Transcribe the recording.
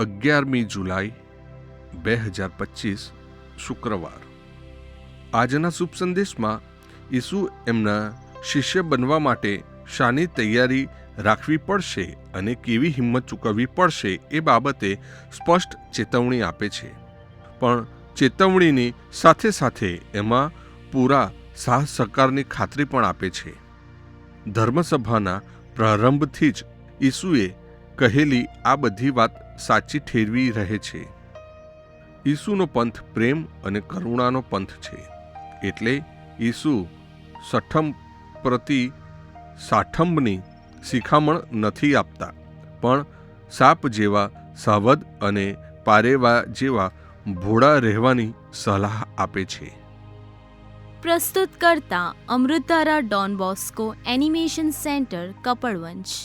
અગિયારમી જુલાઈ, બે હજાર પચીસ, શુક્રવાર. આજના શુભ સંદેશમાં ઈસુ એમના શિષ્ય બનવા માટે શાની તૈયારી રાખવી પડશે અને કેવી હિંમત ચૂકવવી પડશે એ બાબતે સ્પષ્ટ ચેતવણી આપે છે. પણ ચેતવણીની સાથે સાથે એમાં પૂરા સાહસ સહકારની ખાતરી પણ આપે છે. ધર્મસભાના પ્રારંભથી જ ઈસુએ કહેલી આ બધી વાત સાચી ઠેરવી રહે છે. ઈસુનો પંથ પ્રેમ અને કરુણાનો પંથ છે. એટલે ઈસુ સઠમ પ્રતિ સાઠંબની શિખામણ નથી આપતા, પણ સાપ જેવા સાવધ અને પારેવા જેવા ભોળા રહેવાની સલાહ આપે છે. પ્રસ્તુત કરતા Amritdhara Don Bosco animation centre, Kapadvanj.